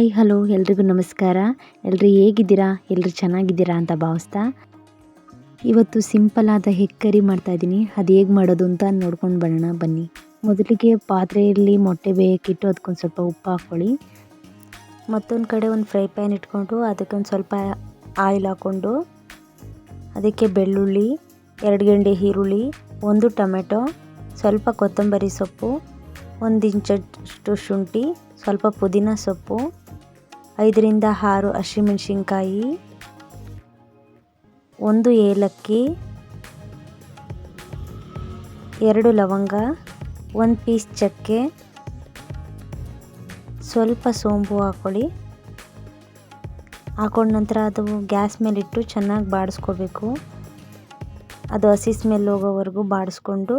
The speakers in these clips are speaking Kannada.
ಹಾಯ್, ಹಲೋ, ಎಲ್ರಿಗೂ ನಮಸ್ಕಾರ. ಎಲ್ಲರೂ ಹೇಗಿದ್ದೀರಾ? ಎಲ್ಲರೂ ಚೆನ್ನಾಗಿದ್ದೀರಾ ಅಂತ ಭಾವಿಸ್ತಾ? ಇವತ್ತು ಸಿಂಪಲ್ ಆದ ಹೆಗ್ ಕರಿ ಮಾಡ್ತಾಯಿದ್ದೀನಿ ಅದು ಹೇಗೆ ಮಾಡೋದು ಅಂತ ನೋಡ್ಕೊಂಡು ಬರೋಣ, ಬನ್ನಿ. ಮೊದಲಿಗೆ ಪಾತ್ರೆಯಲ್ಲಿ ಮೊಟ್ಟೆ ಬೇಯಕ್ಕಿಟ್ಟು ಅದಕ್ಕೊಂದು ಸ್ವಲ್ಪ ಉಪ್ಪು ಹಾಕ್ಕೊಳ್ಳಿ. ಮತ್ತೊಂದು ಕಡೆ ಒಂದು ಫ್ರೈ ಪ್ಯಾನ್ ಇಟ್ಕೊಂಡು ಅದಕ್ಕೊಂದು ಸ್ವಲ್ಪ ಆಯಿಲ್ ಹಾಕ್ಕೊಂಡು ಅದಕ್ಕೆ ಬೆಳ್ಳುಳ್ಳಿ, ಎರಡು ಗಂಟೆ ಈರುಳ್ಳಿ, ಒಂದು ಟೊಮೆಟೊ, ಸ್ವಲ್ಪ ಕೊತ್ತಂಬರಿ ಸೊಪ್ಪು, ಒಂದು ಇಂಚಷ್ಟು ಶುಂಠಿ, ಸ್ವಲ್ಪ ಪುದೀನ ಸೊಪ್ಪು ಐದರಿಂದ ಆರು ಹಸಿಮೆಣಸಿನ್ಕಾಯಿ, ಒಂದು ಏಲಕ್ಕಿ, ಎರಡು ಲವಂಗ, ಒಂದು ಪೀಸ್ ಚಕ್ಕೆ, ಸ್ವಲ್ಪ ಸೋಂಪು ಹಾಕ್ಕೊಳ್ಳಿ. ಹಾಕೊಂಡ ನಂತರ ಅದು ಗ್ಯಾಸ್ ಮೇಲಿಟ್ಟು ಚೆನ್ನಾಗಿ ಬಾಡಿಸ್ಕೋಬೇಕು. ಅದು ಹಸಿ ಸ್ಮೆಲ್ ಹೋಗೋವರೆಗೂ ಬಾಡಿಸ್ಕೊಂಡು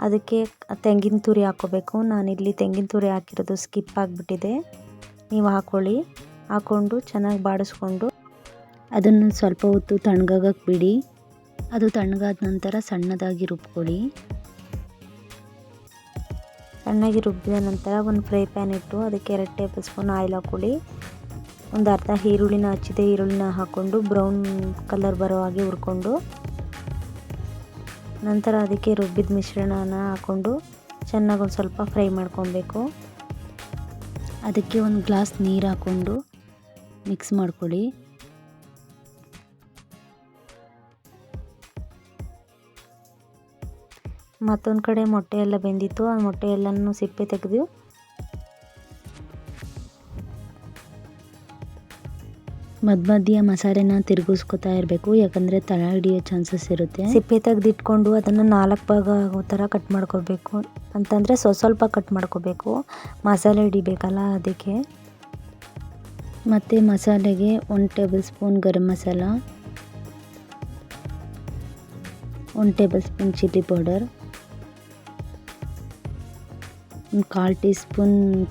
ಅದಕ್ಕೆ ತೆಂಗಿನ ತುರಿ ಹಾಕ್ಕೋಬೇಕು. ನಾನಿಲ್ಲಿ ತೆಂಗಿನ ತುರಿ ಹಾಕಿರೋದು ಸ್ಕಿಪ್ ಆಗಿಬಿಟ್ಟಿದೆ. ನೀವು ಹಾಕ್ಕೊಳ್ಳಿ ಹಾಕ್ಕೊಂಡು ಚೆನ್ನಾಗಿ ಬಾಡಿಸ್ಕೊಂಡು ಅದನ್ನು ಸ್ವಲ್ಪ ಹೊತ್ತು ತಣ್ಣಗಾಗಕ್ಕೆ ಬಿಡಿ. ಅದು ತಣ್ಣಗಾದ ನಂತರ ಸಣ್ಣದಾಗಿ ರುಬ್ಕೊಳ್ಳಿ. ಸಣ್ಣಗೆ ರುಬ್ಬಿದ ನಂತರ ಒಂದು ಫ್ರೈ ಪ್ಯಾನ್ ಇಟ್ಟು ಅದಕ್ಕೆ ಎರಡು ಟೇಬಲ್ ಸ್ಪೂನ್ ಆಯಿಲ್ ಹಾಕ್ಕೊಳ್ಳಿ. ಒಂದು ಅರ್ಧ ಈರುಳ್ಳಿನ, ಹಚ್ಚಿದೆ ಈರುಳ್ಳಿನ ಹಾಕ್ಕೊಂಡು ಬ್ರೌನ್ ಕಲರ್ ಬರೋ ಹಾಗೆ ಹುರ್ಕೊಂಡು ನಂತರ ಅದಕ್ಕೆ ರುಬ್ಬಿದ ಮಿಶ್ರಣನ ಹಾಕ್ಕೊಂಡು ಚೆನ್ನಾಗಿ ಒಂದು ಸ್ವಲ್ಪ ಫ್ರೈ ಮಾಡ್ಕೊಬೇಕು. ಅದಕ್ಕೆ ಒಂದು ಗ್ಲಾಸ್ ನೀರು ಹಾಕ್ಕೊಂಡು ಮಿಕ್ಸ್ ಮಾಡ್ಕೊಳ್ಳಿ. ಮತ್ತೊಂದು ಕಡೆ ಮೊಟ್ಟೆ ಎಲ್ಲ ಬೆಂದಿತ್ತು. ಆ ಮೊಟ್ಟೆ ಎಲ್ಲನೂ ಸಿಪ್ಪೆ ತೆಗೆದು ಮಧ್ಯ ಮಧ್ಯ ಮಸಾಲೆನ ತಿರುಗಿಸ್ಕೊತಾ ಇರಬೇಕು. ಯಾಕಂದರೆ ತಳ ಹಿಡಿಯೋ ಚಾನ್ಸಸ್ ಇರುತ್ತೆ. ಸಿಪ್ಪೆ ತೆಗೆದಿಟ್ಕೊಂಡು ಅದನ್ನು ನಾಲ್ಕು ಭಾಗ ಆಗೋ ಥರ ಕಟ್ ಮಾಡ್ಕೋಬೇಕು. ಅಂತಂದರೆ ಸ್ವಲ್ಪ ಸ್ವಲ್ಪ ಕಟ್ ಮಾಡ್ಕೋಬೇಕು. ಮಸಾಲೆ ಹಿಡಿಬೇಕಲ್ಲ ಅದಕ್ಕೆ. ಮತ್ತು ಮಸಾಲೆಗೆ one tablespoon garam masala. One tablespoon chilli powder. ಒಂದು ಕಾಲು ಟೀ ಸ್ಪೂನ್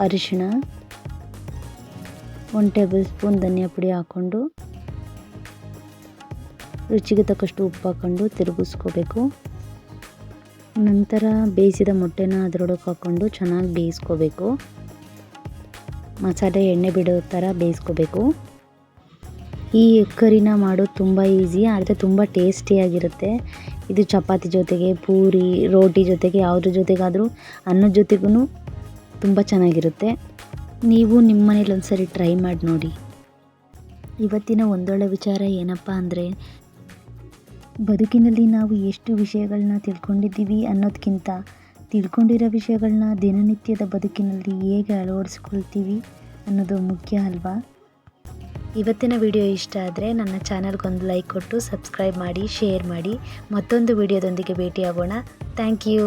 ಅರಿಶಿಣ. ಒಂದು ಟೇಬಲ್ ಸ್ಪೂನ್ ಧನಿಯಾ ಪುಡಿ ಹಾಕ್ಕೊಂಡು ರುಚಿಗೆ ತಕ್ಕಷ್ಟು ಉಪ್ಪು ಹಾಕ್ಕೊಂಡು ತಿರುಗಿಸ್ಕೋಬೇಕು. ನಂತರ ಬೇಯಿಸಿದ ಮೊಟ್ಟೆನ ಅದರೊಳಗೆ ಹಾಕ್ಕೊಂಡು ಚೆನ್ನಾಗಿ ಬೇಯಿಸ್ಕೋಬೇಕು. ಮಸಾಲೆ ಎಣ್ಣೆ ಬಿಡೋ ಥರ ಬೇಯಿಸ್ಕೋಬೇಕು. ಈ ಕರಿನ ಮಾಡೋದು ತುಂಬ ಈಸಿ, ಆದರೆ ತುಂಬ ಟೇಸ್ಟಿಯಾಗಿರುತ್ತೆ. ಇದು ಚಪಾತಿ ಜೊತೆಗೆ, ಪೂರಿ, ರೋಟಿ ಜೊತೆಗೆ, ಯಾವುದ್ರ ಜೊತೆಗಾದರೂ ಅನ್ನದ ಜೊತೆಗೂ ತುಂಬ ಚೆನ್ನಾಗಿರುತ್ತೆ. ನೀವು ನಿಮ್ಮ ಮನೇಲಿ ಒಂದ್ಸರಿ ಟ್ರೈ ಮಾಡಿ ನೋಡಿ. ಇವತ್ತಿನ ಒಂದೊಳ್ಳೆ ವಿಚಾರ ಏನಪ್ಪ ಅಂದರೆ, ಬದುಕಿನಲ್ಲಿ ನಾವು ಎಷ್ಟು ವಿಷಯಗಳನ್ನ ತಿಳ್ಕೊಂಡಿದ್ದೀವಿ ಅನ್ನೋದಕ್ಕಿಂತ ತಿಳ್ಕೊಂಡಿರೋ ವಿಷಯಗಳನ್ನ ದಿನನಿತ್ಯದ ಬದುಕಿನಲ್ಲಿ ಹೇಗೆ ಅಳವಡಿಸ್ಕೊಳ್ತೀವಿ ಅನ್ನೋದು ಮುಖ್ಯ ಅಲ್ವಾ? ಇವತ್ತಿನ ವಿಡಿಯೋ ಇಷ್ಟ ಆದರೆ ನನ್ನ ಚಾನಲ್ಗೊಂದು ಲೈಕ್ ಕೊಟ್ಟು ಸಬ್ಸ್ಕ್ರೈಬ್ ಮಾಡಿ, ಶೇರ್ ಮಾಡಿ. ಮತ್ತೊಂದು ವಿಡಿಯೋದೊಂದಿಗೆ ಭೇಟಿಯಾಗೋಣ. Thank you.